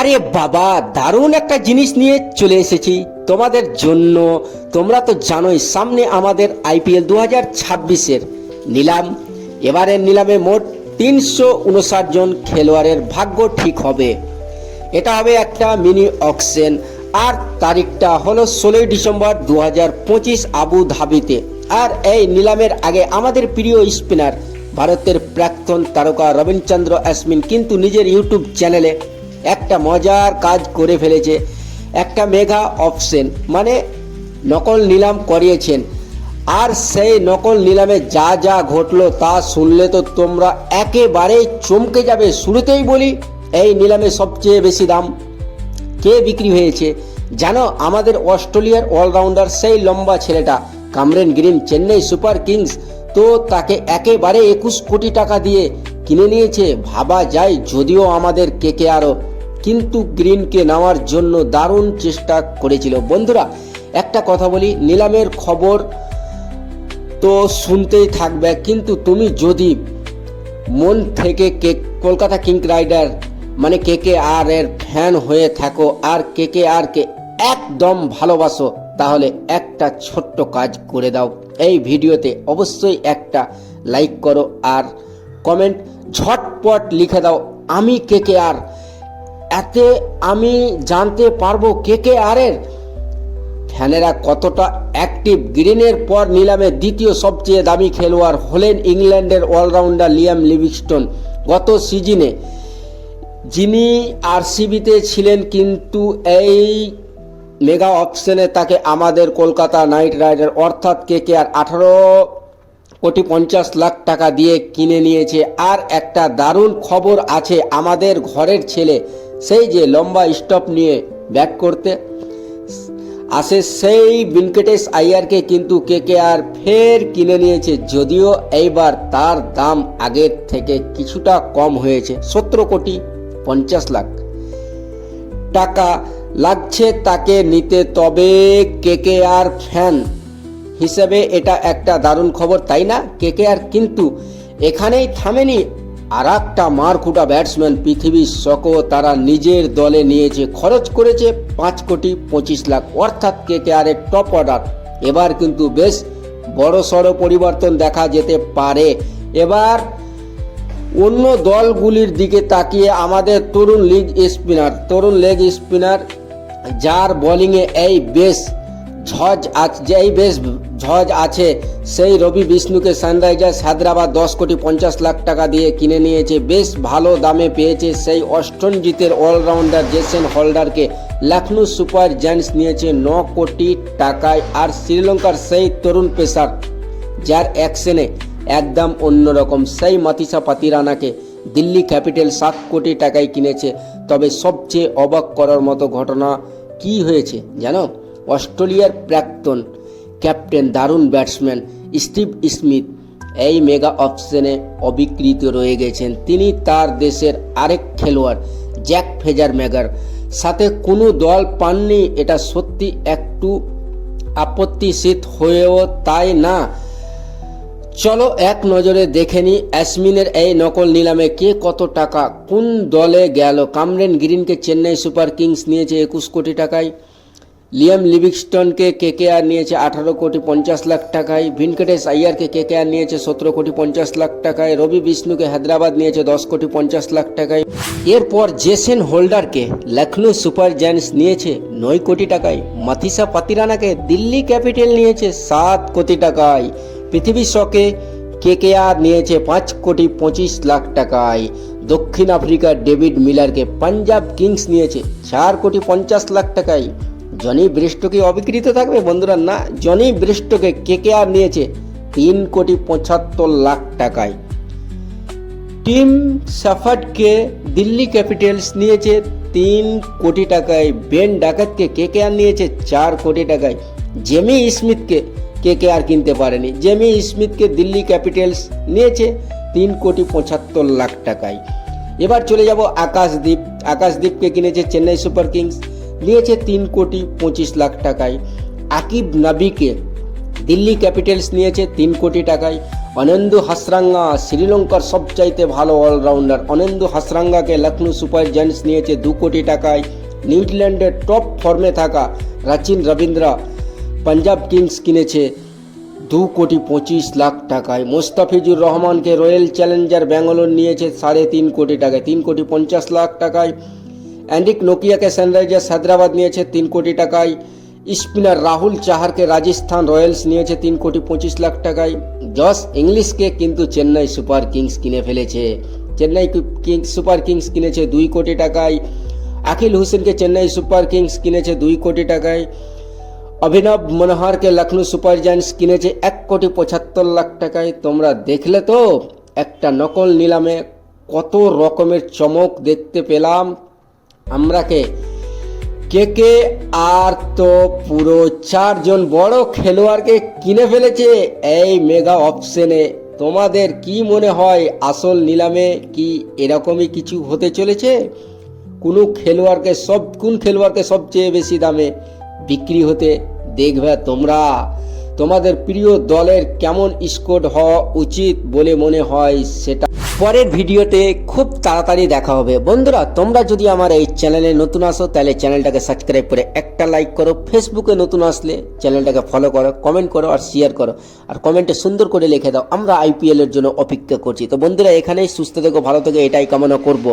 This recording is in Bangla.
আরে বাবা, দারুণ একটা জিনিস নিয়ে চলে এসেছি। তোমাদের জন্য, তোমরা তো জানোই, সামনে আমাদের আইপিএল দু হাজার ছাব্বিশের নিলাম। এবারের নিলামে মোট তিনশো উনষাট জন খেলোয়াড়ের ভাগ্য ঠিক হবে। এটা হবে একটা মিনি অকশন আর তারিখটা হলো ষোলোই ডিসেম্বর দু হাজার পঁচিশ আবু ধাবিতে। আর এই নিলামের আগে আমাদের প্রিয় স্পিনার, ভারতের প্রাক্তন তারকা রবীন্দ্রচন্দ্র অশ্বিন কিন্তু নিজের ইউটিউব চ্যানেলে একটা মজার কাজ করে ফেলেছে। একটা মেগা অপশন মানে নকল নিলাম করিয়েছেন। আর সেই নকল নিলামে যা যা ঘটলো তা শুনলে তো তোমরা একেবারে চমকে যাবে। শুরুতেই বলি, এই নিলামে সবচেয়ে বেশি দাম। কে বিক্রি হয়েছে? জানো, আমাদের অস্ট্রেলিয়ার অলরাউন্ডার সেই লম্বা ছেলেটা, Cameron Green, Chennai super kings, তো তাকে একেবারে একুশ কোটি টাকা দিয়ে কিনে নিয়েছে। ভাবা যায়, যদিও আমাদের কেকে আরও কিন্তু গ্রিনকে নেওয়ার জন্য দারুণ চেষ্টা করেছিল। বন্ধুরা, একটা কথা বলি, নিলামের খবর তো শুনতেই থাকবে, কিন্তু তুমি যদি মন থেকে কে কলকাতা কিং রাইডার মানে কে কে আর এর ফ্যান হয়ে থাকো আর কে কে আর কে একদম ভালোবাসো, তাহলে একটা ছোট্ট কাজ করে দাও। এই ভিডিওতে অবশ্যই একটা লাইক করো আর কমেন্ট ঝটপট লিখে দাও, আমি কে কে আর এতে আমি জানতে পারব কে কে আর এর ফ্যানেরা কতটা অ্যাক্টিভ গ্রিনের পর নিলামে দ্বিতীয় সবচেয়ে দামি খেলোয়াড় হলেন ইংল্যান্ডের অলরাউন্ডার লিয়াম লিভিংস্টোন গত সিজনে। যিনি আরসিবিতে ছিলেন কিন্তু এই মেগা অপশনে তাকে আমাদের কলকাতা নাইট রাইডার অর্থাৎ কে কে আর আঠারো কোটি পঞ্চাশ লাখ টাকা দিয়ে কিনে নিয়েছে। আর একটা দারুণ খবর আছে, আমাদের ঘরের ছেলে সেই যে লম্বা স্টপ নিয়ে ব্যাট করতে, আসে সেই ভেঙ্কটেশ আইয়ারকে কিন্তু কে কে আর ফের কিনে নিয়েছে, যদিও এইবার তার দাম আগের থেকে কিছুটা কম হয়েছে, সতেরো কোটি পঞ্চাশ লাখ টাকা লাগছে তাকে নিতে। তবে কে কে আর ফ্যান হিসেবে এটা একটা দারুণ খবর, তাই না? কে কে আর কিন্তু এখানেই থামেনি। আর একটা মারকুটা ব্যাটসম্যান পৃথিবীর শকও তারা নিজের দলে নিয়েছে, খরচ করেছে পাঁচ কোটি পঁচিশ লাখ। অর্থাৎ কে কে আর টপ অর্ডার এবার কিন্তু বেশ বড় সড়ো পরিবর্তন দেখা যেতে পারে। এবার অন্য দলগুলির দিকে তাকিয়ে আমাদের তরুণ লিগ স্পিনার তরুণ লেগ স্পিনার যার বোলিংয়ে এই বেশ ঝজ আছে যে এই বেশ ঝজ আছে, সেই রবি বিষ্ণুকে সানরাইজার্স হায়দ্রাবাদ দশ কোটি পঞ্চাশ লাখ টাকা দিয়ে কিনে নিয়েছে। বেশ ভালো দামে পেয়েছে সেই অষ্টনজিতের অলরাউন্ডার জেসেন হোল্ডারকে। লখনৌ সুপার জায়ান্টস নিয়েছে ন কোটি টাকায় আর শ্রীলঙ্কার সেই তরুণ পেসার, যার অ্যাকশনে একদম অন্যরকম সেই মাতিসা পাতিরানাকে দিল্লি ক্যাপিটাল সাত কোটি টাকায় কিনেছে। তবে সবচেয়ে অবাক করার মতো ঘটনা কি হয়েছে জানো? অস্ট্রেলিয়ার প্রাক্তন ক্যাপ্টেন, দারুণ ব্যাটসম্যান স্টিভ স্মিথ এই মেগা অপশনে অবিকৃত রয়ে গেছেন। তিনি তার দেশের আরেক খেলোয়াড়, জ্যাক ফেজার মেগার সাথে কোনো দল পাননি, এটা সত্যি একটু আপত্তিশীত হয়েও তাই না? চলো এক নজরে দেখে নি অ্যাসমিনের এই নকল নিলামে কে কত টাকা, কোন দলে গেল? কামরেন গ্রিনকে চেন্নাই সুপার কিংস নিয়েছে একুশ কোটি টাকায়। লিয়াম লিভিংস্টনকে কে কে আর নিয়েছে আঠারো কোটি পঞ্চাশ লাখ টাকায় ভিনকেটেশ আইয়ারকে কে কে আর নিয়েছে সতেরো কোটি পঞ্চাশ লাখ টাকায়, রবি বিষ্ণুকে হায়দ্রাবাদ নিয়েছে দশ কোটি পঞ্চাশ লাখ টাকায়। এরপর জেসেন হোল্ডারকে লখনৌ সুপার জায়ান্টস নিয়েছে নয় কোটি টাকায় মাথিসা পাতিরানাকে দিল্লি ক্যাপিটাল নিয়েছে সাত কোটি টাকায়, পৃথিবী শকে কে কে আর নিয়েছে পাঁচ কোটি পঁচিশ লাখ টাকায়। দক্ষিণ আফ্রিকার ডেভিড মিলারকে পাঞ্জাব কিংস নিয়েছে চার কোটি পঞ্চাশ লাখ টাকায় জনি ব্রেস্টো কি অবিকৃত থাকবে, বন্ধুরা, না, জনি ব্রেস্টোকে কে কে আর নিয়েছে? তিন কোটি পঁচাত্তর লাখ টাকায়। টিম সাফার্ডকে দিল্লি ক্যাপিটালস নিয়েছে তিন কোটি টাকায়, বেন ডাকাতকে কে কে আর নিয়েছে চার কোটি টাকায়। জেমি স্মিথকে কে কে আর কিনতে পারেনি। জেমি স্মিথকে দিল্লি ক্যাপিটালস নিয়েছে তিন কোটি পঁচাত্তর লাখ টাকায়। এবার চলে যাব আকাশদ্বীপ আকাশদ্বীপকে কিনেছে চেন্নাই সুপার কিংস। নিয়েছে তিন কোটি পঁচিশ লাখ টাকায়। আকিব নাবিকে দিল্লি ক্যাপিটালস নিয়েছে তিন কোটি টাকায়। অনন্দু হাসরাঙ্গা শ্রীলঙ্কার সবচাইতে ভালো অলরাউন্ডার। অনন্দু হাসরাঙ্গাকে লখনৌ সুপার জায়ান্টস নিয়েছে দু কোটি টাকায়। নিউজিল্যান্ডের টপ ফর্মে থাকা রাচিন রবীন্দ্রা পাঞ্জাব কিংস কিনেছে দু কোটি পঁচিশ লাখ টাকায়। মোস্তাফিজুর রহমানকে রয়্যাল চ্যালেঞ্জার ব্যাঙ্গালোর নিয়েছে সাড়ে তিন কোটি টাকায়। তিন কোটি পঞ্চাশ লাখ টাকায়। অ্যান্ডিক নোকিয়াকে সানরাইজার্স হায়দ্রাবাদ নিয়েছে তিন কোটি টাকায়। স্পিনার রাহুল চাহারকে রাজস্থান রয়্যালস নিয়েছে তিন কোটি পঁচিশ লাখ টাকায়। জস ইংলিশকে কিন্তু চেন্নাই সুপার কিংস কিনে ফেলেছে। চেন্নাই কিংস সুপার কিংস কিনেছে দুই কোটি টাকায়। আখিল হোসেনকে চেন্নাই সুপার কিংস কিনেছে দুই কোটি টাকায়। অভিনব মনোহরকে লখনৌ সুপার জায়ান্টস কিনেছে এক কোটি পঁচাত্তর লাখ টাকায়। তোমরা দেখলে তো একটা নকল নিলামে কত রকমের চমক দেখতে পেলাম। আমরাকে কে কে আর তো পুরো চারজন বড় খেলোয়াড়কে কিনে ফেলেছে এই মেগা অপশনে তোমাদের কি মনে হয়, আসল নিলামে কি এরকমই কিছু হতে চলেছে? কোনো খেলোয়াড়কে সব, কোন খেলোয়াড়কে সবচেয়ে বেশি দামে বিক্রি হতে দেখবে তোমরা। তোমাদের প্রিয় দলের কেমন স্কোর হওয়া উচিত বলে মনে হয় সেটা। পরের ভিডিওতে খুব তাড়াতাড়ি দেখা হবে। বন্ধুরা, তোমরা যদি আমার এই চ্যানেলে নতুন আসো, তাহলে চ্যানেলটাকে সাবস্ক্রাইব করে একটা লাইক করো। ফেসবুকে নতুন আসলে চ্যানেলটাকে ফলো করো কমেন্ট করো আর শেয়ার করো। আর কমেন্টে সুন্দর করে লিখে দাও, আমরা আইপিএল এর জন্য অপেক্ষা করছি। তো বন্ধুরা, এখানেই সুস্থ থেকো, ভালো থেকো, এটাই কামনা করব।